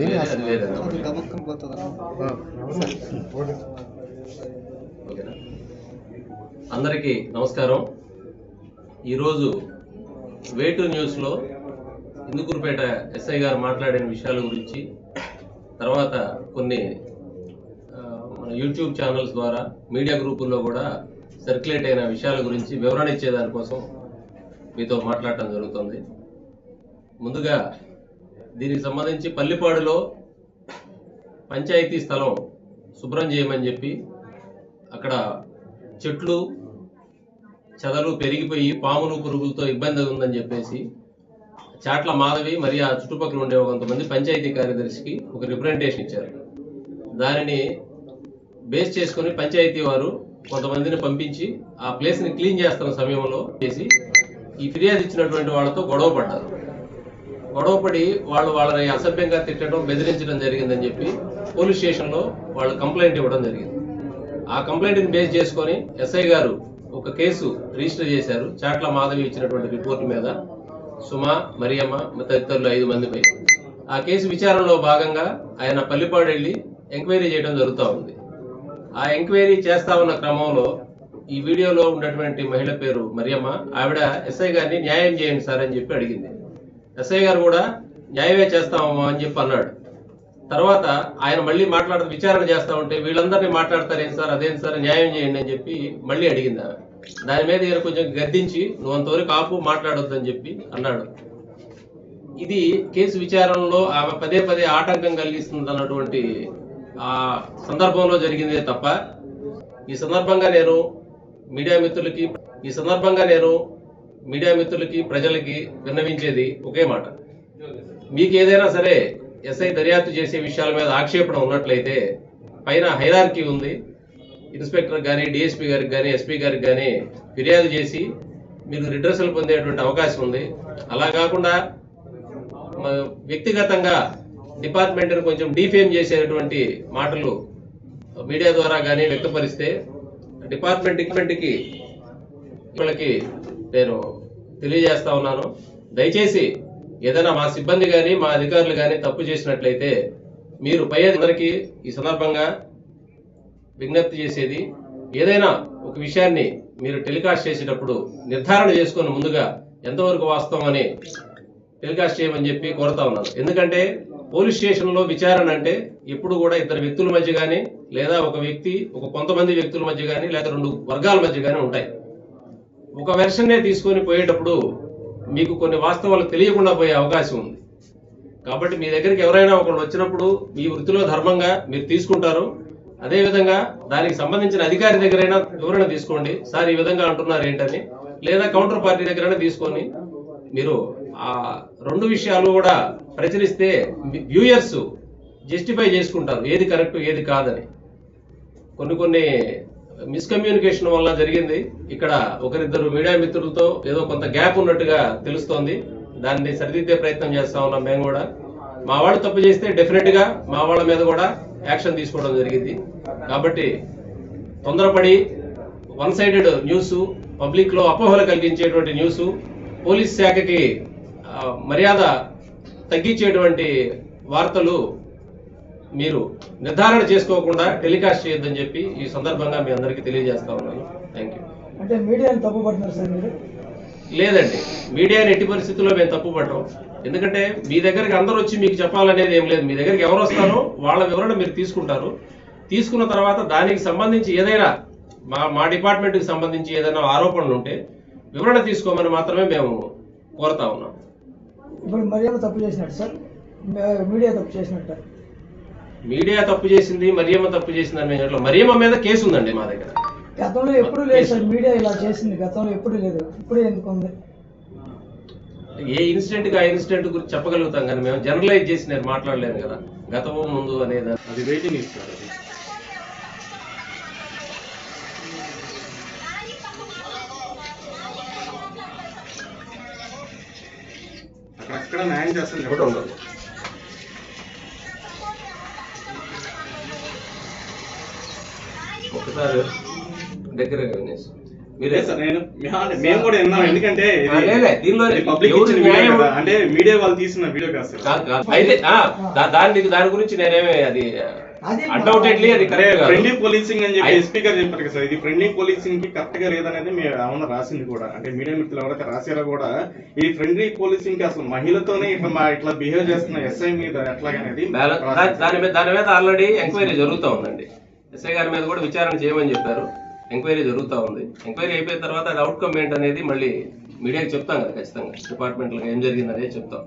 ఏం పోతుందా? అందరికీ నమస్కారం ఈరోజు వేటు న్యూస్లో ఇందుకూరుపేట ఎస్ఐ గారు మాట్లాడిన విషయాల గురించి తర్వాత కొన్ని మన యూట్యూబ్ ఛానల్స్ ద్వారా మీడియా గ్రూపుల్లో కూడా సర్క్యులేట్ అయిన విషయాల గురించి వివరణ ఇచ్చేదానికోసం మీతో మాట్లాడటం జరుగుతుంది. ముందుగా దీనికి సంబంధించి పల్లిపాడులో పంచాయతీ స్థలం శుభ్రం చేయమని చెప్పి అక్కడ చెట్లు చెదలు పెరిగిపోయి పాములు పురుగులతో ఇబ్బంది ఉందని చెప్పేసి చాట్ల మాధవి మరియు ఆ చుట్టుపక్కల ఉండే కొంతమంది పంచాయతీ కార్యదర్శికి ఒక రిప్రజెంటేషన్ ఇచ్చారు. దానిని బేస్ చేసుకొని పంచాయతీ వారు కొంతమందిని పంపించి ఆ ప్లేస్ని క్లీన్ చేస్తున్న సమయంలో చేసి ఈ ఫిర్యాదు ఇచ్చినటువంటి వాళ్ళతో గొడవ పడ్డారు. గొడవపడి వాళ్ళు వాళ్ళని అసభ్యంగా తిట్టడం బెదిరించడం జరిగిందని చెప్పి పోలీస్ స్టేషన్లో వాళ్ళు కంప్లైంట్ ఇవ్వడం జరిగింది. ఆ కంప్లైంట్ని బేస్ చేసుకొని ఎస్ఐ గారు ఒక కేసు రిజిస్టర్ చేశారు. చాట్ల మాధవి ఇచ్చినటువంటి రిపోర్ట్ మీద సుమ మరియమ్మ తదితరులు ఐదు మందిపై ఆ కేసు విచారణలో భాగంగా ఆయన పల్లిపాడు వెళ్ళి ఎంక్వైరీ చేయడం జరుగుతూ ఉంది. ఆ ఎంక్వైరీ చేస్తా ఉన్న క్రమంలో ఈ వీడియోలో ఉన్నటువంటి మహిళ పేరు మరియమ్మ. ఆవిడ ఎస్ఐ గారిని న్యాయం చేయండి సార్ అని చెప్పి అడిగింది. ఎస్ఐ గారు కూడా న్యాయమే చేస్తామమ్మా అని చెప్పి అన్నాడు. తర్వాత ఆయన మళ్ళీ మాట్లాడ విచారణ చేస్తా ఉంటే వీళ్ళందరినీ మాట్లాడతారేం సార్ అదేం సార్ న్యాయం చేయండి అని చెప్పి మళ్ళీ అడిగింది ఆమె దాని మీద ఈయన కొంచెం గద్దించి నువ్వు అంతవరకు ఆపు మాట్లాడొద్దు అని చెప్పి అన్నాడు. ఇది కేసు విచారణలో ఆమె పదే పదే ఆటంకం కలిగిస్తుంది అన్నటువంటి ఆ సందర్భంలో జరిగిందే తప్ప ఈ సందర్భంగా నేను మీడియా మిత్రులకి ఈ సందర్భంగా నేను మీడియా మిత్రులకి ప్రజలకి విన్నవించేది ఒకే మాట. మీకు ఏదైనా సరే ఎస్ఐ దర్యాప్తు చేసే విషయాల మీద ఆక్షేపణ ఉన్నట్లయితే పైన హైరార్కీ ఉంది. ఇన్స్పెక్టర్ కానీ డిఎస్పీ గారికి కానీ ఎస్పీ గారికి కానీ ఫిర్యాదు చేసి మీరు రిడ్రసల్ పొందేటువంటి అవకాశం ఉంది. అలా కాకుండా వ్యక్తిగతంగా డిపార్ట్మెంట్ని కొంచెం డీఫేమ్ చేసేటువంటి మాటలు మీడియా ద్వారా కానీ వ్యక్తపరిస్తే డిపార్ట్మెంట్కి వాళ్ళకి నేను తెలియజేస్తా ఉన్నాను. దయచేసి ఏదైనా మా సిబ్బంది కానీ మా అధికారులు కానీ తప్పు చేసినట్లయితే మీరు పై అందరికీ ఈ సందర్భంగా విజ్ఞప్తి చేసేది ఏదైనా ఒక విషయాన్ని మీరు టెలికాస్ట్ చేసేటప్పుడు నిర్ధారణ చేసుకుని ముందుగా ఎంతవరకు వాస్తవం అని టెలికాస్ట్ చేయమని చెప్పి కోరుతా ఉన్నాను. ఎందుకంటే పోలీస్ స్టేషన్లో విచారణ అంటే ఎప్పుడు కూడా ఇద్దరు వ్యక్తుల మధ్య కానీ లేదా ఒక వ్యక్తి ఒక కొంతమంది వ్యక్తుల మధ్య కానీ లేదా రెండు వర్గాల మధ్య కానీ ఉంటాయి. ఒక వెర్షన్నే తీసుకొని పోయేటప్పుడు మీకు కొన్ని వాస్తవాలు తెలియకుండా పోయే అవకాశం ఉంది. కాబట్టి మీ దగ్గరికి ఎవరైనా ఒకళ్ళు వచ్చినప్పుడు మీ వృత్తిలో ధర్మంగా మీరు తీసుకుంటారు. అదేవిధంగా దానికి సంబంధించిన అధికారి దగ్గరైనా వివరణ తీసుకోండి. సార్ ఈ విధంగా అంటున్నారు ఏంటని లేదా కౌంటర్ పార్టీ దగ్గరైనా తీసుకొని మీరు రెండు విషయాలు కూడా ప్రచురిస్తే వ్యూయర్స్ జస్టిఫై చేసుకుంటారు. ఏది కరెక్ట్ ఏది కాదని. కొన్ని కొన్ని మిస్కమ్యూనికేషన్ వల్ల జరిగింది. ఇక్కడ ఒకరిద్దరు మీడియా మిత్రులతో ఏదో కొంత గ్యాప్ ఉన్నట్టుగా తెలుస్తోంది. దాన్ని సరిదిద్దే ప్రయత్నం చేస్తా ఉన్నాం మేము కూడా. మా వాళ్ళు తప్పు చేస్తే డెఫినెట్గా మా వాళ్ళ మీద కూడా యాక్షన్ తీసుకోవడం జరిగింది. కాబట్టి తొందరపడి వన్ సైడెడ్ న్యూస్ పబ్లిక్లో అపోహలు కలిగించేటువంటి న్యూస్ పోలీస్ శాఖకి మర్యాద తగ్గించేటువంటి వార్తలు మీరు నిర్ధారణ చేసుకోకుండా టెలికాస్ట్ చేయొద్దని చెప్పి ఈ సందర్భంగా మీ అందరికీ తెలియజేస్తా ఉన్నాను. థ్యాంక్ యూ అంటే మీడియాని తప్పుపడుతున్నారు సార్ మీరు? లేదండి. మీడియాని ఎట్టి పరిస్థితుల్లో మేము తప్పు పట్టం ఎందుకంటే మీ దగ్గరికి అందరూ వచ్చి మీకు చెప్పాలనేది ఏం లేదు. మీ దగ్గరికి ఎవరు వస్తారో వాళ్ళ వివరణ మీరు తీసుకుంటారు. తీసుకున్న తర్వాత దానికి సంబంధించి ఏదైనా మా మా డిపార్ట్మెంట్కి సంబంధించి ఏదైనా ఆరోపణలు ఉంటే వివరణ తీసుకోమని మాత్రమే మేము కోరుతా ఉన్నాం. ఇప్పుడు మరియమ్మ తప్పు చేసినట్టు సార్. మీడియా తప్పు చేసినట్టు. మీడియా తప్పు చేసింది మరియమ్మ తప్పు చేసింది అని మేము. మరియమ్మ మీద కేసు ఉందండి మా దగ్గర. గతంలో ఎప్పుడు లేదు సార్ మీడియా ఇలా చేసింది గతంలో ఎప్పుడు లేదు. ఇప్పుడు ఎందుకు ఉంది? ఏ ఇన్సిడెంట్గా ఇన్సిడెంట్ గురించి చెప్పగలుగుతాం కానీ మేము జనరలైజ్ చేసి నేను మాట్లాడలేను కదా. గతము ముందు అనేది అది వెయిటింగ్ ఇస్తారు అక్కడక్కడ న్యాయం చేస్తాను కూడా ఉండదు ఒకసారి దగ్గర మీరే సార్, నేను మేము కూడా విన్నాం. ఎందుకంటే దీనిలో పబ్లిక్ ఎవరు ఇచ్చిన వీడియో న్యాయం- కదా అంటే మీడియా వాళ్ళు తీసిన వీడియో కాదు సార్. అయితే దాని దాని గురించి నేనేమి అది అన్డౌటెడ్లీ అది కరెక్ట్ ఫ్రెండ్లీ పోలీసింగ్ అని చెప్పి ఎస్పీ గారు చెప్పారు కదా సార్. ఇది ఫ్రెండ్లీ పోలీసింగ్కి కరెక్ట్గా లేదనేది మేము ఏమన్నా రాసింది కూడా. అంటే మీడియా మిత్రులు ఎవరైతే రాశారో కూడా ఈ ఫ్రెండ్లీ పోలీసింగ్కి అసలు మహిళతోనే ఇట్లా మా ఇట్లా బిహేవ్ చేస్తున్న ఎస్ఐ మీద ఎట్లాగనేది దాని మీద దాని మీద ఆల్రెడీ ఎంక్వైరీ జరుగుతూ ఉందండి. ఎస్ఐ గారి మీద కూడా విచారణ చేయమని చెప్పారు. ఎంక్వైరీ జరుగుతూ ఉంది. ఎంక్వైరీ అయిపోయిన తర్వాత అది అవుట్కమ్ ఏంటనేది మళ్ళీ మీడియాకి చెప్తాం కదా ఖచ్చితంగా. డిపార్ట్మెంట్లో ఏం జరిగింది అనేది చెప్తాం.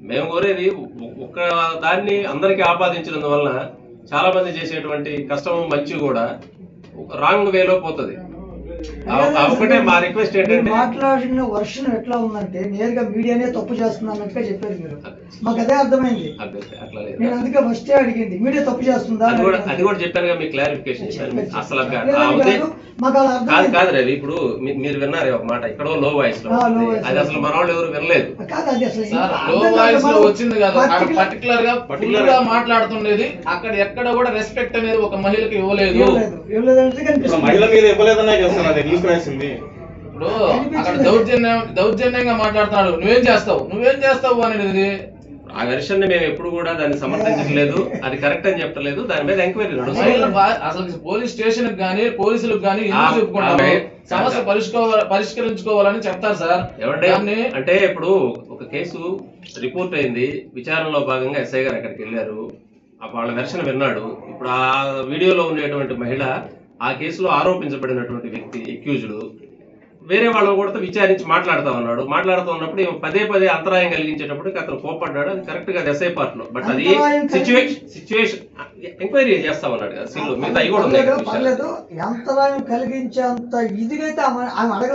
మేము కోరేది ఒ- ఒక దాన్ని అందరికీ ఆపాదించడం వలన చాలా మంది చేసేటువంటి కష్టం మంచి కూడా రాంగ్ వేలో పోతుంది. ఒకటే మా రిక్వెస్ట్ ఏంటంటే మాట్లాడిన వర్షన్ ఎట్లా ఉందంటే నేరుగా మీడియానే తప్పు చేస్తున్నట్టుగా చెప్పారు మీరు. మాకు అదే అర్థమైంది. అట్లా లేదు. నేను అందుకే ఫస్టే అడిగింది మీడియా తప్పు చేస్తుందా అది అని కూడా. అది కూడా చెప్పాను మీకు క్లారిఫికేషన్ ఇచ్చాను అసలు కాదు, కాదు అర్థమైంది. కాదు రవి ఇప్పుడు మీరు విన్నారు ఒక మాట ఎక్కడో లో వాయిస్లో అది. అసలు మన వాళ్ళు ఎవరు వినలేదు. కాదు అది అసలు సార్ ఇంకా లో వాయిస్లో వచ్చింది కదా. పర్టికులర్గా ఫుల్గా మాట్లాడుతుండేది. అక్కడ ఎక్కడ కూడా రెస్పెక్ట్ అనేది ఒక మహిళకి ఇవ్వలేదు. మహిళ మీద ఇవ్వలేదనే న్యూస్ రాసింది. ఇప్పుడు అక్కడ దౌర్జన్యం దౌర్జన్యంగా మాట్లాడుతున్నాడు. నువ్వేం చేస్తావు? నువ్వేం చేస్తావు అనేది ఆ వెర్షన్ మేము ఎప్పుడు కూడా దాన్ని సమర్థించట్లేదు. అది కరెక్ట్ అని చెప్పలేదు దాని మీద ఎంక్వైరీ అసలు పోలీస్ స్టేషన్ గానీ పోలీసులకు చెప్పుకుంటారు? ఆమె- సమస్య పరిష్కో- పరిష్కరించుకోవాలని చెప్తారు సార్. దాన్ని అంటే ఇప్పుడు ఒక కేసు రిపోర్ట్ అయింది. విచారణలో భాగంగా ఎస్ఐ గారు అక్కడికి వెళ్ళారు. ఆ వాళ్ళ వెర్షన్ విన్నాడు. ఇప్పుడు ఆ వీడియోలో ఉండేటువంటి మహిళ ఆ కేసులో ఆరోపించబడినటువంటి వ్యక్తి అక్యూజ్డ్ వేరే వాళ్ళని కూడా విచారించి మాట్లాడుతా ఉన్నాడు. మాట్లాడుతూ ఉన్నప్పుడు పదే పదే అంతరాయం కలిగించేటప్పుడు అతను కోపడ్డాడు అది కరెక్ట్గా ఎస్ఐ పార్ట్లో. బట్ అది సిచ్యువేషన్ సిచ్యువేషన్ ఎంక్వైరీ చేస్తా ఉన్నాడు కదా. సీల్ మిగతా అవి కూడా ఉన్నాయి. అంతరాయం కలిగించేంత ఇదిగా అయితే ఆమె ఆమె అడగ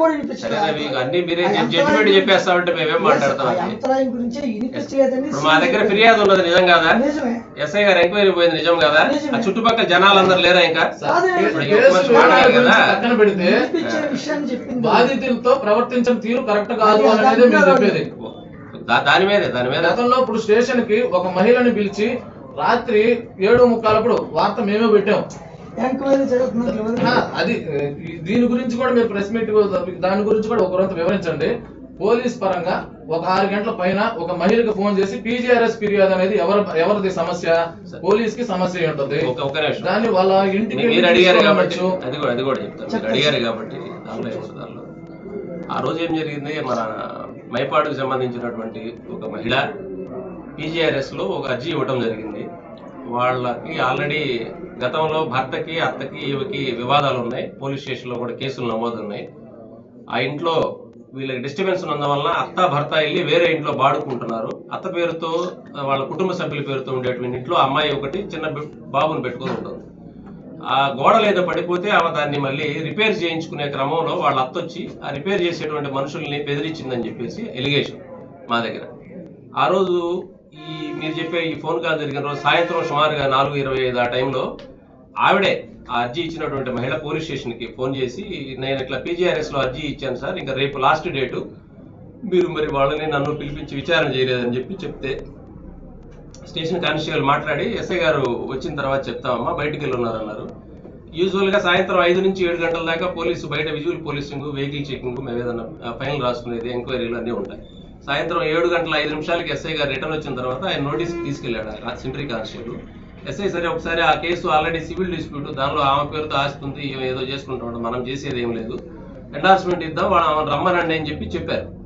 కూడా వినిపించలేదు. అన్ని మీరే జడ్జిమెంట్ చెప్పేస్తామంటే మేమేం మాట్లాడతాం? అంతరాయం గురించి వినిపించలేదని మా దగ్గర ఫిర్యాదు ఉన్నది నిజం కాదా? ఎస్ఐ గారు ఎంక్వైరీ పోయింది నిజం కదా. ఆ చుట్టుపక్కల జనాలందరూ లేరా ఇంకా? కాదు, విషయాన్ని చెప్పింది బాధితులతో ప్రవర్తించిన తీరు కరెక్ట్ కాదు అనేది. చెప్పేది దాని మీదే దాని మీద గతంలో ఇప్పుడు స్టేషన్కి ఒక మహిళని పిలిచి రాత్రి ఏడు ముక్కాలప్పుడు వార్త మేమే పెట్టాం? అది దీని గురించి కూడా మీరు ప్రెస్ మీట్ దాని గురించి కూడా ఒక రొంత వివరించండి పోలీస్ పరంగా ఒక ఆరు గంటల పైన ఒక మహిళకు ఫోన్ చేసి పీజీఆర్ఎస్ ఫిర్యాదు అనేది ఎవరి ఎవరిది సమస్య? పోలీస్కి సమస్య ఉంటుంది ఒక ఒక నిమిషం. దాన్ని వాళ్ళ ఇంటికి మీరు అడిగారు కాబట్టి అది కూడా అది కూడా చెప్తాను. అడిగారు కాబట్టి దాంట్లో ఆ రోజు ఏం జరిగింది? మన మైపాడుకు సంబంధించినటువంటి ఒక మహిళ పీజీఆర్ఎస్లో ఒక అర్జీ ఇవ్వడం జరిగింది. వాళ్ళకి ఆల్రెడీ గతంలో భర్తకి అత్తకి ఈవికి వివాదాలు ఉన్నాయి. పోలీస్ స్టేషన్లో కూడా కేసులు నమోదు ఉన్నాయి. ఆ ఇంట్లో వీళ్ళకి డిస్టర్బెన్స్ ఉన్నందు వలన అత్త భర్త వెళ్ళి వేరే ఇంట్లో బాడుకుంటున్నారు. అత్త పేరుతో వాళ్ళ కుటుంబ సభ్యుల పేరుతో ఉండేటువంటి ఇంట్లో అమ్మాయి ఒకటి చిన్న బాబుని పెట్టుకొని ఉంటుంది. ఆ గోడలు ఏదో పడిపోతే ఆమె దాన్ని మళ్ళీ రిపేర్ చేయించుకునే క్రమంలో వాళ్ళ అత్త వచ్చి ఆ రిపేర్ చేసేటువంటి మనుషుల్ని బెదిరించిందని చెప్పేసి ఎలిగేషన్ మా దగ్గర. ఆ రోజు ఈ మీరు చెప్పే ఈ ఫోన్ కాల్ జరిగిన రోజు సాయంత్రం సుమారుగా నాలుగు ఇరవై ఐదు ఆ టైంలో ఆవిడే ఆ అర్జీ ఇచ్చినటువంటి మహిళ పోలీస్ స్టేషన్కి ఫోన్ చేసి నేను ఇట్లా పీజీఆర్ఎస్లో అర్జీ ఇచ్చాను సార్ ఇంకా రేపు లాస్ట్ డేటు. మీరు మరి వాళ్ళని నన్ను పిలిపించి విచారణ చేయలేదని చెప్పి చెప్తే స్టేషన్ కానిస్టేబుల్ మాట్లాడి ఎస్ఐ గారు వచ్చిన తర్వాత చెప్తామమ్మా బయటికి వెళ్ళి ఉన్నారన్నారు యూజువల్గా సాయంత్రం ఐదు నుంచి ఏడు గంటల దాకా పోలీసు బయట విజువల్ పోలీసింగ్ వెహికల్ చెకింగ్ మేము ఏదైనా ఫైనల్ రాసుకునేది ఎంక్వైరీలు అన్నీ ఉంటాయి. సాయంత్రం ఏడు గంటల ఐదు నిమిషాలకి ఎస్ఐ గారు రిటర్న్ వచ్చిన తర్వాత ఆయన నోటీస్ తీసుకెళ్ళాడు ఆ సెంట్రీ కానిస్టేబుల్. ఎస్ఐ సరే ఒకసారి ఆ కేసు ఆల్రెడీ సివిల్ డిస్ప్యూట్ దానిలో ఆమె పేరుతో ఆస్తుంది ఏదో చేసుకుంటూ మనం చేసేది ఏం లేదు. ఎండార్స్మెంట్ ఇద్దాం వాళ్ళు రమ్మనండి అని చెప్పి చెప్పారు.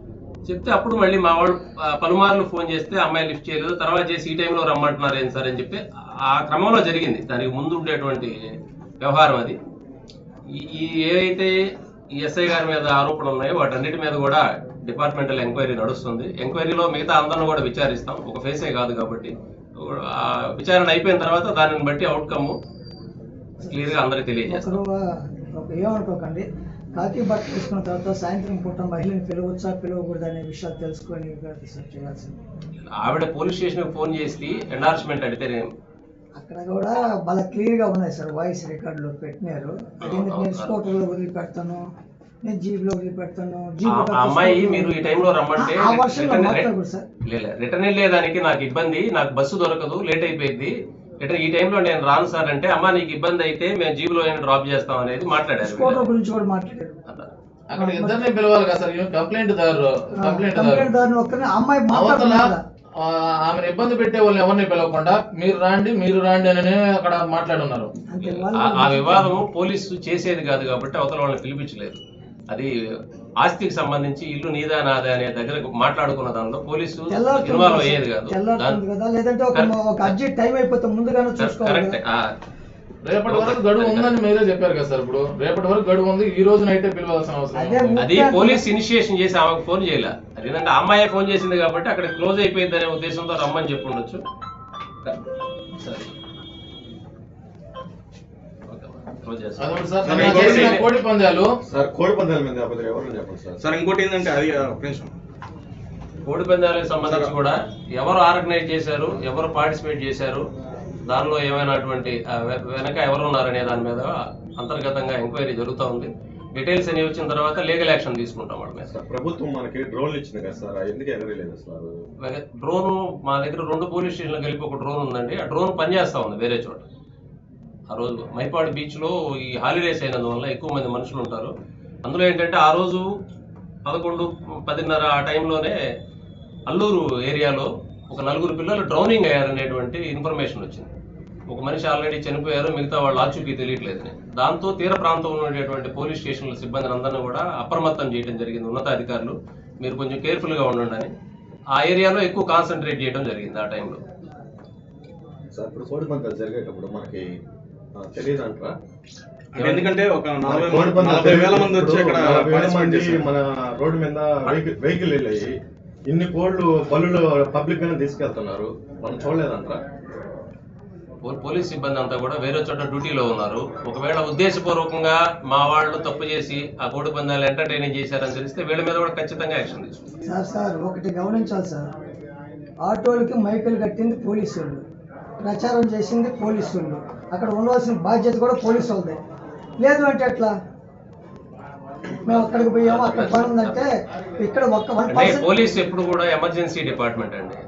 చెప్తే అప్పుడు మళ్ళీ మా వాళ్ళు పలుమార్లు ఫోన్ చేస్తే అమ్మాయి లిఫ్ట్ చేయలేదు తర్వాత చేసి ఈ టైంలో రమ్మంటున్నారు ఏం సార్ అని చెప్పి ఆ క్రమంలో జరిగింది. దానికి ముందు ఉండేటువంటి వ్యవహారం అది. ఈ- ఏవైతే ఈ ఎస్ఐ గారి మీద ఆరోపణలు ఉన్నాయో వాటన్నిటి మీద కూడా డిపార్ట్మెంటల్ ఎంక్వైరీ నడుస్తుంది. ఎంక్వైరీలో మిగతా అందరిని కూడా విచారిస్తాం. ఒక ఫేసే కాదు కాబట్టి. విచారణ అయిపోయిన తర్వాత దానిని బట్టి అవుట్కమ్ క్లియర్గా అందరికి తెలియజేస్తాం. ఏమనుకోకండి. కాకి బట్ట తీసుకున్న తర్వాత సాయంత్రం పూట మహిళని పిలవచ్చా పిలవకూడదు అనే విషయాలు తెలుసుకొని రీసెర్చ్ చేయాల్సింది. ఆవిడ పోలీస్ స్టేషన్ ఫోన్ చేసి ఎండార్స్మెంట్ అడిగితే నేను అక్కడ కూడా బాగా క్లియర్గా ఉన్నాయి సార్ వాయిస్ రికార్డులో పెట్టినారు. వదిలిపెడతాను? నేను జీప్లో జీప్ అమ్మాయి మీరు ఈ టైంలో రమ్మంటే ఆ వర్షంలో రిటర్న్ మాట్లాడకూడదు సార్. లేదు రిటర్న్ వెళ్ళేదానికి నాకు ఇబ్బంది. నాకు బస్సు దొరకదు లేట్ అయిపోయింది. ఇట్లా ఈ టైంలో నేను రాను సార్ అంటే అమ్మా నీకు ఇబ్బంది అయితే మేము జీబులో డ్రాప్ చేస్తాం అనేది మాట్లాడారు స్కూటర్ వీళ్ళు. గురించి కూడా మాట్లాడారు. అట్లా. అక్కడ ఇద్దరిని పిలవాలి కదా సార్ కంప్లైంట్ దారు కంప్లైంట్ దారు. కంప్లైంట్ అమ్మాయి అవతల మాట్లాడుతున్నా ఆ, ఆమెను ఇబ్బంది పెట్టే వాళ్ళని ఎవరిని పిలవకుండా మీరు రాండి మీరు రాండి అని అక్కడ మాట్లాడున్నారు. ఆ- వాళ్ళు వివాదం పోలీసు చేసేది కాదు కాబట్టి అవతల వాళ్ళని పిలిపించలేదు. అది ఆస్తికి సంబంధించి ఇల్లు నీదా నాదా అనే దగ్గర మాట్లాడుకున్న దానిలో పోలీసు ఇన్వాల్వ్ కదా. అయ్యేది కాదు. లేదంటే ఒక అర్జెంట్ టైం అయిపోతే ముందుగానే చూసుకోవాలి కరెక్ట్. రేపటి వరకు గడువు ఉందని మీరే చెప్పారు కదా సార్ ఇప్పుడు. రేపటి వరకు గడువు ఉంది ఈ రోజు నైటే పిలవాల్సిన అవసరం అదే ఉంది. అది పోలీస్ ఇనిషియేషన్ చేసి ఆమెకు ఫోన్ చేయలే. అదేంటంటే అమ్మాయి ఫోన్ చేసింది కాబట్టి అక్కడ క్లోజ్ అయిపోయింది అనే ఉద్దేశంతో రమ్మని చెప్పి ఉండొచ్చు. సరే చేస్తాం. కోడి పందాలు. సార్ కోడి పందాల మీద కాకపోతే ఎవరు చెప్పండి సార్. సార్ ఇంకోటి ఏంటంటే అది ఒక నిమిషం. కోడి పందాలకు సంబంధించి కూడా ఎవరు ఆర్గనైజ్ చేశారు ఎవరు పార్టిసిపేట్ చేశారు దానిలో ఏమైనటువంటి వెనక ఎవరు ఉన్నారనే దాని మీద అంతర్గతంగా ఎంక్వైరీ జరుగుతూ ఉంది. డీటెయిల్స్ అనేవి వచ్చిన తర్వాత లీగల్ యాక్షన్ తీసుకుంటాం వాళ్ళ మీద. సార్ ప్రభుత్వం మనకి డ్రోన్లు ఇచ్చింది కదా సార్ అది ఎందుకు ఎగరలేదు సార్? డ్రోన్ మా దగ్గర రెండు పోలీస్ స్టేషన్లు కలిపి ఒక డ్రోన్ ఉందండి. ఆ డ్రోన్ పనిచేస్తా ఉంది వేరే చోట. ఆ రోజు మైపాడు బీచ్లో ఈ హాలిడేస్ అయినందువల్ల ఎక్కువ మంది మనుషులు ఉంటారు. అందులో ఏంటంటే ఆ రోజు పదకొండు పదిన్నర ఆ టైంలోనే అల్లూరు ఏరియాలో ఒక నలుగురు పిల్లలు డ్రౌనింగ్ అయ్యారనేటువంటి ఇన్ఫర్మేషన్ వచ్చింది. ఒక మనిషి ఆల్రెడీ చనిపోయారు మిగతా వాళ్ళు ఆచూకీ తెలియట్లేదని దాంతో తీర ప్రాంతంలో ఉండేటువంటి పోలీస్ స్టేషన్ల సిబ్బందిని అందరినీ కూడా అప్రమత్తం చేయడం జరిగింది ఉన్నతాధికారులు. మీరు కొంచెం కేర్ఫుల్గా ఉండండి అని. ఆ ఏరియాలో ఎక్కువ కాన్సన్ట్రేట్ చేయడం జరిగింది ఆ టైంలో సార్ ఇప్పుడు కోడి పందాలు జరిగేటప్పుడు మనకి తెలియదు అంటారా అంటే ఎందుకంటే ఒక నలభై వేల మంది వచ్చి చేశారు. మన రోడ్డు మీద వెహికల్ వెళ్ళాయి ఇన్ని కోళ్ళు పళ్ళు పబ్లిక్ గానే తీసుకెళ్తున్నారు. మనం చూడలేదంటారా? పోలీస్ సిబ్బంది అంతా కూడా వేరే చోట డ్యూటీలో ఉన్నారు. ఒకవేళ ఉద్దేశపూర్వకంగా మా వాళ్ళు తప్పు చేసి ఆ కోడి పందాలు ఎంటర్టైనింగ్ చేశారని తెలిస్తే వీళ్ళ మీద కూడా ఖచ్చితంగా యాక్షన్ తీసుకుంటాం. సార్ సార్ ఒకటి గమనించాలి సార్. ఆటోలకి మైకులు కట్టింది పోలీసు వాళ్ళు. ప్రచారం చేసింది పోలీసు వాళ్ళు అక్కడ ఉండవలసిన బాధ్యత కూడా పోలీసు వాళ్ళదే లేదు అంటే ఎట్లా? మేము అక్కడికి పోయాము? అక్కడ పని ఉందంటే ఇక్కడ ఒక్క వన్ పోలీస్ ఎప్పుడు కూడా ఎమర్జెన్సీ డిపార్ట్మెంట్ అండి.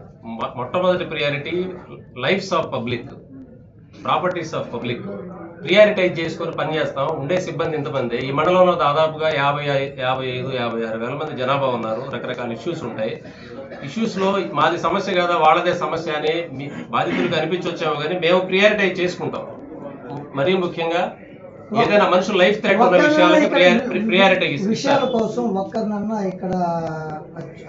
మొట్టమొదటి priority lifes of public properties of public prioritise చేసుకొని పనిచేస్తాం ఉండే సిబ్బంది ఇంతమంది. ఈ మండలంలో దాదాపుగా యాభై యాభై ఐదు యాభై ఆరు వేల మంది జనాభా ఉన్నారు. రకరకాల ఇష్యూస్ ఉంటాయి. ఇష్యూస్లో మాది సమస్య కదా వాళ్ళదే సమస్య అని మీ బాధితులకు అనిపించొచ్చాము కానీ మేము ప్రియారిటైజ్ చేసుకుంటాం. మరీ ముఖ్యంగా ఏదైనా మనుషుల లైఫ్ థ్రెట్ ఉన్న విషయాలకి ప్రియారిటీ విషయాల కోసం ఒక్కరినన్నా ఇక్కడ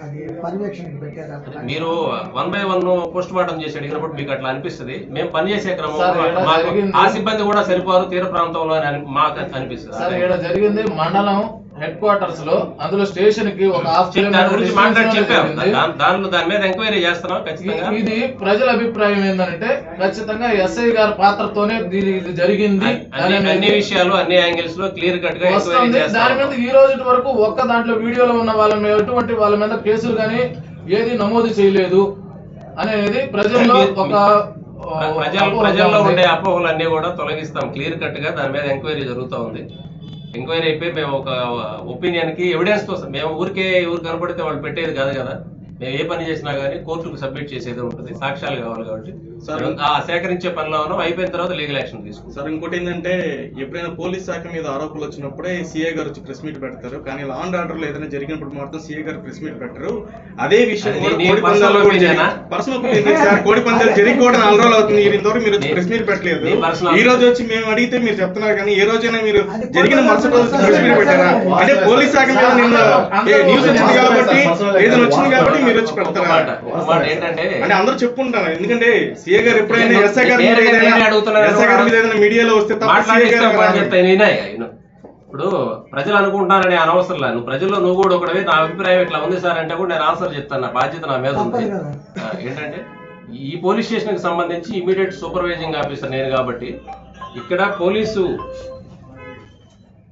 అది పర్యవేక్షణకు పెట్టారు? మీరు one by one post mortem చేసి అడిగినప్పుడు మీకు అట్లా అనిపిస్తుంది. మేము పనిచేసే సార్, క్రమంలో? ఆ సిబ్బంది కూడా సరిపోరు తీర ప్రాంతంలో మాకు అనిపిస్తుంది. జరిగింది? మండలం హెడ్ క్వార్టర్స్లో అందులో స్టేషన్కి ఒక హాఫ్ దానిలో దాని మీద ఎంక్వైరీ చేస్తున్నాం ఖచ్చితంగా. ఇది ప్రజల అభిప్రాయం ఏంటంటే ఖచ్చితంగా ఎస్ఐ గారి పాత్రతోనే దీని ఇది జరిగింది. అన్ని అన్ని విషయాలు అన్ని యాంగిల్స్లో క్లియర్ కట్గా దాని మీద ఈ రోజు వరకు ఒక్క దాంట్లో వీడియోలో ఉన్న వాళ్ళ మీద ఎటువంటి వాళ్ళ మీద కేసులు కానీ ఏది నమోదు చేయలేదు అనేది ప్రజల్లో ఒక ప్రజల్లో. ఉండే అపోహలన్నీ కూడా తొలగిస్తాం. క్లియర్ కట్గా దాని మీద ఎంక్వైరీ జరుగుతూ ఉంది. ఎంక్వైరీ అయిపోయి మేము ఒక ఒపీనియన్కి ఎవిడెన్స్ కోసం మేము ఊరికే ఎవరు కనపడితే వాళ్ళు పెట్టేది కాదు కదా. మేము ఏ పని చేసినా కానీ కోర్టుకు సబ్మిట్ చేసేది ఉంటుంది. సాక్ష్యాలు కావాలి కాబట్టి. సార్, ఆ సేకరించే పనిలో ఉన్నాం. అయిపోయిన తర్వాత లీగల్ యాక్షన్ తీసుకుంటాం. సార్ ఇంకోటి ఏంటంటే ఎప్పుడైనా పోలీస్ శాఖ మీద ఆరోపణలు వచ్చినప్పుడే సీఏ గారు వచ్చి ప్రెస్ మీట్ పెడతారు. కానీ లా అండ్ ఆర్డర్లో ఏదైనా జరిగినప్పుడు మాత్రం సీఏ గారు ప్రెస్ మీట్ పెట్టరు. అదే విషయం కూడా పందాలు కూడా opinion ఆ? జరిగి- personal opinion ఏంటి సార్? కోడి పందాలు జరిగి కూడా నాలుగు రోజులు అవుతుంది. ఈ ఇంతవరకు మీరు ప్రెస్ మీట్ పెట్టలేదు. ఈ రోజు వచ్చి మేము అడిగితే మీరు చెప్తున్నారు కానీ ఏ రోజైనా మీరు జరిగిన మరుసటి రోజు ప్రెస్ మీట్ పెట్టారా. అంటే పోలీస్ శాఖ మీద నిన్న ఏ న్యూస్ వచ్చింది కాబట్టి ఏదైనా వచ్చింది కాబట్టి మీరు వచ్చి ఒక పెడతారా? మాట ఒక మాట ఏంటంటే అంటే అందరూ చెప్పుకుంటారు ఎందుకంటే సీఏ గారు ఎప్పుడైనా ఎస్ఐ గారి ఎస్ఐ గారి మీద ఏదైనా మీడియాలో వస్తే ఇప్పుడు ప్రజలు అనుకుంటున్నారని అనవసరం లేదు. ప్రజల్లో నువ్వు కూడా ఒకటివే నా అభిప్రాయం ఇట్లా ఉంది సార్ అంటే కూడా నేను ఆన్సర్ చెప్తాను. నా బాధ్యత నా మీద ఉంది. ఏంటంటే ఈ పోలీస్ స్టేషన్కి సంబంధించి ఇమీడియట్ సూపర్వైజింగ్ ఆఫీసర్ నేను కాబట్టి ఇక్కడ పోలీసు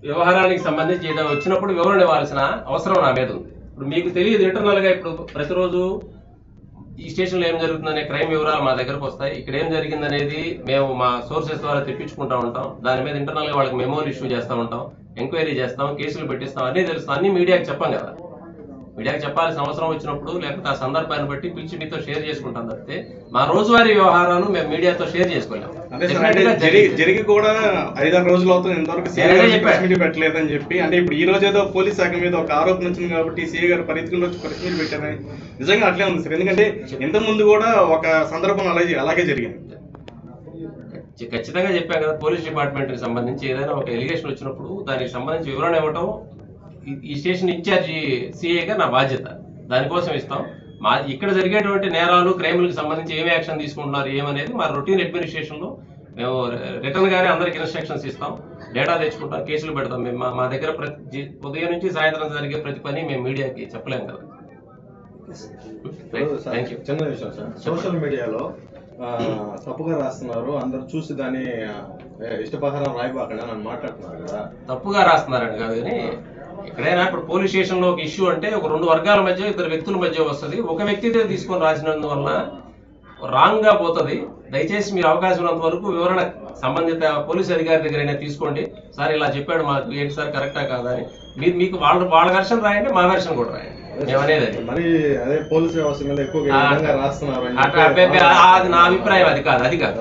వ్యవహారానికి సంబంధించి ఏదో వచ్చినప్పుడు వివరణ ఇవ్వాల్సిన అవసరం నా మీద ఉంది. ఇప్పుడు మీకు తెలియదు ఇంటర్నల్గా ఇప్పుడు ప్రతిరోజు ఈ స్టేషన్లో ఏం జరుగుతుందనే క్రైమ్ వివరాలు మా దగ్గరకు వస్తాయి. ఇక్కడ ఏం జరిగిందనేది మేము మా సోర్సెస్ ద్వారా తెప్పించుకుంటా ఉంటాం. దాని మీద ఇంటర్నల్గా వాళ్ళకి మెమోలు ఇష్యూ చేస్తూ ఉంటాం. ఎంక్వైరీ చేస్తాం కేసులు పెట్టిస్తాం. అన్నీ తెలుస్తాం. అన్ని మీడియాకి చెప్పాం కదా. మీడియాకి చెప్పాల్సిన అవసరం వచ్చినప్పుడు లేకపోతే ఆ సందర్భాన్ని బట్టి పిలిచి మీతో షేర్ చేసుకుంటాం తప్పితే మా రోజువారీ వ్యవహారాలు మేము మీడియాతో షేర్ చేసుకోలేము జరిగి కూడా ఐదారు రోజులు అవుతుంది ఇంతవరకు పెట్టలేదని చెప్పి అంటే ఇప్పుడు ఈ రోజు ఏదో పోలీస్ శాఖ మీద ఒక ఆరోపణ వచ్చింది కాబట్టి సీఏ గారు పరిధిలో వచ్చి ప్రెస్ మీట్ పెట్టారని నిజంగా అట్లే ఉంది సార్. ఎందుకంటే ఇంత ముందు కూడా ఒక సందర్భం అలాగే అలాగే జరిగింది. ఖచ్చి- ఖచ్చితంగా చెప్పాం కదా పోలీస్ డిపార్ట్మెంట్కి సంబంధించి ఏదైనా ఒక ఎలిగేషన్ వచ్చినప్పుడు దానికి సంబంధించి వివరణ ఇవ్వటం ఈ- స్టేషన్ ఇన్ఛార్జి సిఏగా నా బాధ్యత. దానికోసం ఇస్తాం. మా ఇక్కడ జరిగేటువంటి నేరాలు క్రైములకు సంబంధించి ఏమి యాక్షన్ తీసుకుంటున్నారు ఏమనేది మా రొటీన్ అడ్మినిస్ట్రేషన్లో మేము రిటర్న్ గానే అందరికి ఇన్స్ట్రక్షన్స్ ఇస్తాం. డేటా తెచ్చుకుంటాం కేసులు పెడతాం. మేము మా- దగ్గర ప్రతి ఉదయం నుంచి సాయంత్రం జరిగే ప్రతి పని మేము మీడియాకి చెప్పలేం కదా. చిన్న విషయం సార్. సోషల్ మీడియాలో తప్పుగా రాస్తున్నారు. అందరు చూసి దాన్ని ఆ, ఇష్టప్రకారం రాయిపోకండి అని మాట్లాడుతున్నారు కదా. తప్పుగా రాస్తున్నారని కాదు కానీ ఎక్కడైనా ఇప్పుడు పోలీస్ స్టేషన్లో ఒక ఇష్యూ అంటే ఒక రెండు వర్గాల మధ్య ఇద్దరు వ్యక్తుల మధ్య వస్తుంది. ఒక వ్యక్తిదే తీసుకొని రాసినందువల్ల రాంగ్గా పోతుంది. దయచేసి మీరు అవకాశం ఉన్నంత వరకు వివరణ సంబంధిత పోలీస్ అధికారి దగ్గరైనా తీసుకోండి. సార్ ఇలా చెప్పాడు మాకు ఏంటి సార్ కరెక్టా కాదా అని. మీరు మీకు వాళ్ళ వాళ్ళ వెర్షన్ రాయండి మా వెర్షన్ కూడా రాయండి. అది? నా అభిప్రాయం అది కాదు అది కాదు.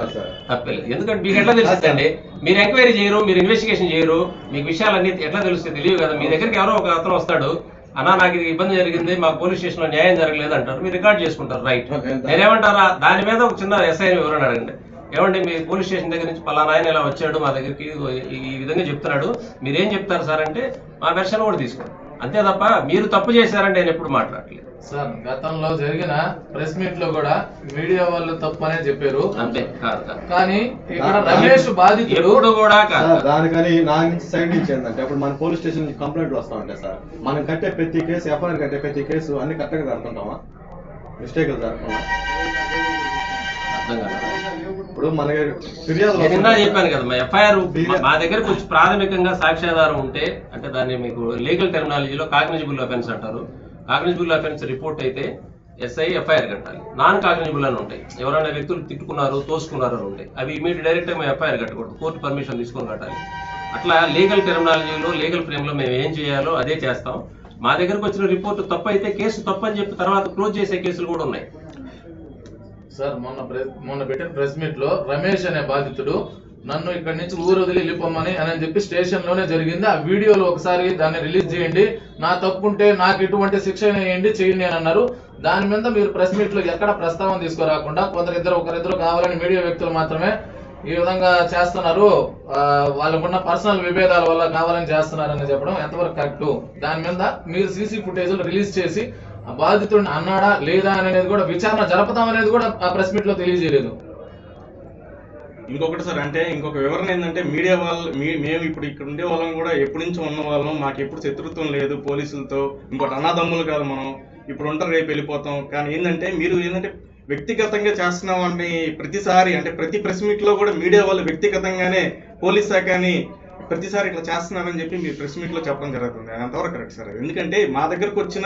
తప్పలేదు. ఎందుకంటే మీకు ఎట్లా తెలుస్తుందండి? మీరు ఎంక్వైరీ చేయరు మీరు ఇన్వెస్టిగేషన్ చేయరు. మీకు విషయాలన్నీ ఎట్లా తెలుస్తాయి తెలియదు కదా. మీ దగ్గరికి ఎవరో ఒక అతను వస్తాడు. అన్నా నాకు ఇది ఇబ్బంది జరిగింది మా పోలీస్ స్టేషన్లో న్యాయం జరగలేదు అంటారు మీరు రికార్డ్ చేసుకుంటారు. రైట్. నేనేమంటారా? దాని మీద ఒక చిన్న ఎస్ఐ వివరణ అడగండి. ఏమండి మీ పోలీస్ స్టేషన్ దగ్గర నుంచి పలానా ఆయన ఇలా వచ్చాడు మా దగ్గరికి ఈ- విధంగా చెప్తున్నాడు. మీరేం చెప్తారు సార్ అంటే మా వెర్షన్ కూడా తీసుకోండి. అంతే తప్ప మీరు తప్పు చేశారంటే నేను ఎప్పుడు మాట్లాడలేదు సార్ గతంలో జరిగిన ప్రెస్ మీట్లో కూడా మీడియా వాళ్ళు తప్పు అనే చెప్పారు. అంతే కాదు కానీ ఇక్కడ రమేష్ బాధితుడు ఎప్పుడు కూడా దానికని నా నుంచి సైడ్ నుంచి ఏంటంటే ఇప్పుడు మన పోలీస్ స్టేషన్ నుంచి కంప్లైంట్లు వస్తా ఉంటాయి సార్. మనం కట్టే ప్రతి కేసు ఎఫ్ఐఆర్ కట్టే ప్రతి కేసు అన్ని కరెక్ట్గా జరుపుకుంటామా మిస్టేక్ కాదు ఇప్పుడు మనకి ఫిర్యాదులు నేను ఇందా వస్తుంటాయి. చెప్పాను కదా మా ఎఫ్ఐఆర్ మా దగ్గరకు వచ్చి ప్రాథమికంగా సాక్ష్యాధారం ఉంటే అంటే దాన్ని మీకు లీగల్ టెర్మినాలజీలో కాగ్నిజిబుల్ అఫెన్స్ అంటారు. కాగ్నిజిబుల్ అఫెన్స్ రిపోర్ట్ అయితే ఎస్ఐ ఎఫ్ఐఆర్ కట్టాలి. నాన్ కాగ్నిజిబుల్ అని ఉంటాయి. ఎవరైనా వ్యక్తులు తిట్టుకున్నారు తోసుకున్నారు అని ఉంటాయి. అవి ఇమీడియట్ డైరెక్ట్ మేము ఎఫ్ఐఆర్ కట్టకూడదు. కోర్టు పర్మిషన్ తీసుకొని కట్టాలి. అట్లా లీగల్ టెర్మినాలజీలో లీగల్ ఫ్రేమ్లో మేము ఏం చేయాలో అదే చేస్తాం. మా దగ్గరకు వచ్చిన రిపోర్ట్ తప్పు అయితే కేసు తప్పు అని చెప్పి తర్వాత క్లోజ్ చేసే కేసులు కూడా ఉన్నాయి. సార్ మొన్న మొన్న పెట్టిన ప్రెస్ మీట్లో రమేష్ అనే బాధితుడు నన్ను ఇక్కడి నుంచి ఊరు వదిలి వెళ్ళిపోమని అని చెప్పి స్టేషన్లోనే జరిగింది. ఆ వీడియోలో ఒకసారి దాన్ని రిలీజ్ చేయండి. నా తప్పుంటే నాకు ఎటువంటి శిక్ష వేయండి చేయండి అని అన్నారు. దాని మీద మీరు ప్రెస్ మీట్లో ఎక్కడ ప్రస్తావన తీసుకురాకుండా కొందరిద్దరు ఒకరిద్దరు కావాలని మీడియా వ్యక్తులు మాత్రమే ఈ విధంగా చేస్తున్నారు. వాళ్ళకున్న పర్సనల్ విభేదాల వల్ల కావాలని చేస్తున్నారని చెప్పడం ఎంతవరకు కరెక్ట్? దాని మీద మీరు సీసీ ఫుటేజ్ రిలీజ్ చేసి బాధితుడిని అన్నాడా లేదా అనేది కూడా విచారణ జరపదాం అనేది కూడా ఆ ప్రెస్ మీట్లో తెలియజేయలేదు. ఇంకొకటి సార్ అంటే ఇంకొక వివరణ ఏంటంటే మీడియా వాళ్ళు మీ- మేము ఇప్పుడు ఇక్కడ ఉండే వాళ్ళం కూడా ఎప్పటి నుంచో ఉన్న వాళ్ళం మాకు ఎప్పుడు శత్రుత్వం లేదు పోలీసులతో. ఇంకోటి అన్నదమ్ములు కాదు మనం. ఇప్పుడు ఉంటారు రేపు వెళ్ళిపోతాం. కానీ ఏంటంటే మీరు ఏంటంటే వ్యక్తిగతంగా చేస్తున్న వాడిని ప్రతిసారి అంటే ప్రతి ప్రెస్ మీట్లో కూడా మీడియా వాళ్ళు వ్యక్తిగతంగానే పోలీస్ శాఖని ప్రతిసారి ఇట్లా చేస్తున్నారని చెప్పి మీ ప్రెస్ మీట్లో చెప్పడం జరుగుతుంది. అంతవరకు కరెక్ట్ సార్. ఎందుకంటే మా దగ్గరకు వచ్చిన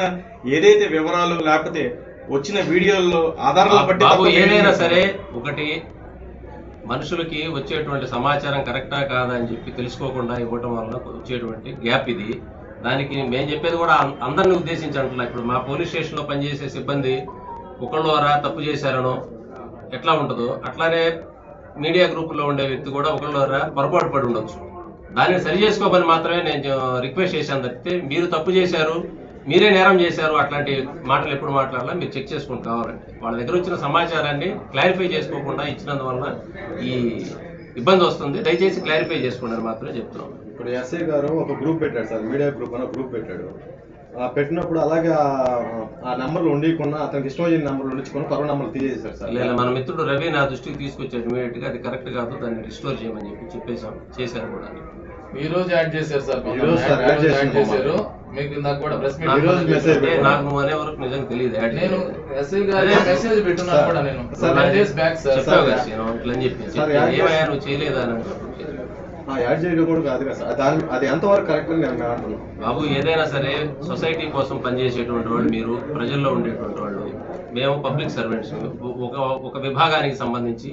ఏదైతే వివరాలు లేకపోతే వచ్చిన వీడియోల్లో ఆధారాల బట్టి ఏదైనా సరే ఒకటి మనుషులకి వచ్చేటువంటి సమాచారం కరెక్టా కాదా అని చెప్పి తెలుసుకోకుండా ఇవ్వటం వల్ల వచ్చేటువంటి గ్యాప్ ఇది. దానికి మేము చెప్పేది కూడా అందరిని ఉద్దేశించి అంటున్నా ఇప్పుడు మా పోలీస్ స్టేషన్లో పనిచేసే సిబ్బంది ఒకళ్ళ ద్వారా తప్పు చేశారనో ఎట్లా ఉంటుందో అట్లానే మీడియా గ్రూపులో ఉండే వ్యక్తి కూడా ఒకళ్ళ ద్వారా పొరపాటు పడి ఉండొచ్చు. దాన్ని సరి చేసుకోమని మాత్రమే నేను రిక్వెస్ట్ చేశాను తప్పితే మీరు తప్పు చేశారు మీరే నేరం చేశారు అట్లాంటి మాటలు ఎప్పుడు మాట్లాడాలా మీరు చెక్ చేసుకుని కావాలంటే వాళ్ళ దగ్గర వచ్చిన సమాచారాన్ని క్లారిఫై చేసుకోకుండా ఇచ్చినందువల్ల ఈ ఇబ్బంది వస్తుంది. దయచేసి క్లారిఫై చేసుకోండి మాత్రమే చెప్తున్నాం. ఇప్పుడు ఎస్ఐ గారు ఒక గ్రూప్ పెట్టాడు సార్ మీడియా గ్రూప్ అని గ్రూప్ పెట్టాడు. పెట్టినప్పుడు అలాగే ఆ- నెంబర్లు ఉండకుండా అతనికి ఇష్టం వచ్చిన నెంబర్లు ఉండించుకొని కరోనా నెంబర్లు తీసేశారు సార్. లేదా మన మిత్రుడు రవి నా దృష్టికి తీసుకొచ్చాడు ఇమీడియట్గా అది కరెక్ట్ కాదు దాన్ని రిస్టోర్ చేయమని చెప్పి చెప్పేశాం చేశారు కూడా. ఈ రోజు యాడ్ చేశారు సార్ ఈ రోజు సార్ యాడ్ చేశారు. మీకు ఇందాక కూడా ప్రెస్ మీట్ ఈ రోజు మెసేజ్ అంటే పెట్టాడు. నాకు నువ్వు అనే వరకు నిజంగా తెలియదు యాడ్ నేను. ఎస్ఐ గారి మెసేజ్ పెట్టున్నాను కూడా నేను. Sir, nine days back sir చెప్పావు కదా అని చెప్పి ఏమయ్యా నువ్వు చేయలేదా అని యాడ్ చేయడం కూడా కాదు దాని అది ఎంతవరకు కరెక్ట్ అని నేను అంటున్నాను బాబు ఏదైనా సరే సొసైటీ కోసం పనిచేసేటువంటి వాళ్ళు మీరు ప్రజల్లో ఉండేటువంటి వాళ్ళు మేము పబ్లిక్ సర్వెంట్స్ ఒక ఒక విభాగానికి సంబంధించి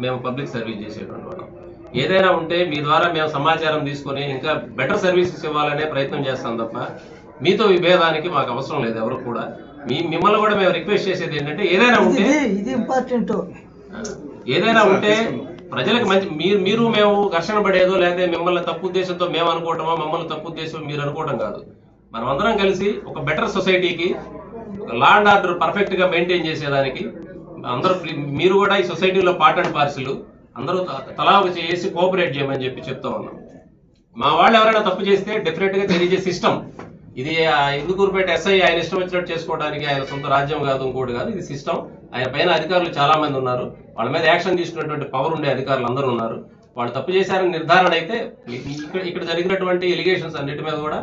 మేము పబ్లిక్ సర్వీస్ చేసేటువంటి వాళ్ళం. ఏదైనా ఉంటే మీ ద్వారా మేము సమాచారం తీసుకొని ఇంకా బెటర్ సర్వీసెస్ ఇవ్వాలనే ప్రయత్నం చేస్తాం తప్ప మీతో విభేదానికి మాకు అవసరం లేదు ఎవరు కూడా. మీ మిమ్మల్ని కూడా మేము రిక్వెస్ట్ చేసేది ఏంటంటే ఏదైనా ఉంటే ఇది ఇంపార్టెంట్ ఏదైనా ఉంటే ప్రజలకు మంచి మీరు మీరు మేము ఘర్షణ పడేదో లేదా మిమ్మల్ని తప్పు ఉద్దేశంతో మేము అనుకోవటమో మమ్మల్ని తప్పు ఉద్దేశం మీరు అనుకోవడం కాదు. మనం అందరం కలిసి ఒక బెటర్ సొసైటీకి లా అండ్ ఆర్డర్ పర్ఫెక్ట్గా మెయింటైన్ చేసేదానికి అందరూ మీరు కూడా ఈ సొసైటీలో పార్ట్ అండ్ పార్సిల్ అందరూ తలా చేసి కోఆపరేట్ చేయమని చెప్పి చెప్తా ఉన్నాం. మా వాళ్ళు ఎవరైనా తప్పు చేస్తే డెఫినెట్గా తెలియజే సిస్టమ్ ఇది ఆ ఇందుకూరుపేట ఎస్ఐ ఆయన ఇష్టం వచ్చినట్టు చేసుకోవడానికి ఆయన సొంత రాజ్యం కాదు ఇంకోటి కాదు ఇది సిస్టమ్ ఆయన పైన అధికారులు చాలా మంది ఉన్నారు. వాళ్ళ మీద యాక్షన్ తీసుకున్నటువంటి పవర్ ఉండే అధికారులు అందరూ ఉన్నారు. వాళ్ళు తప్పు చేశారని నిర్ధారణ అయితే ఇక్కడ ఇక్కడ జరిగినటువంటి ఎలిగేషన్స్ అన్నిటి మీద కూడా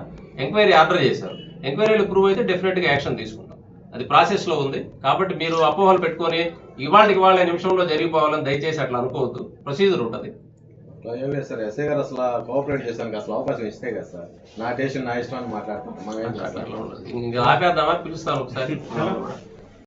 ఎంక్వైరీ ఆర్డర్ చేశారు. ఎంక్వైరీలు ప్రూవ్ అయితే డెఫినెట్గా యాక్షన్ తీసుకుంటాం. అది ప్రాసెస్లో ఉంది. కాబట్టి మీరు అపోహలు పెట్టుకొని ఇవాళకి వాళ్ళ నిమిషంలో జరిగిపోవాలని దయచేసి అట్లా అనుకోవద్దు. ప్రొసీజర్ ఉంటుంది. ఏం లేదు సార్ ఎస్ఐ గారు అసలు కోఆపరేట్ చేశానికి అసలు అవకాశం ఇస్తే కదా సార్. నా టేషన్ నా ఇష్టం అని మాట్లాడతాం మనం ఏం ఇంకా ఆపేద్దామా పిలుస్తాను ఒకసారి.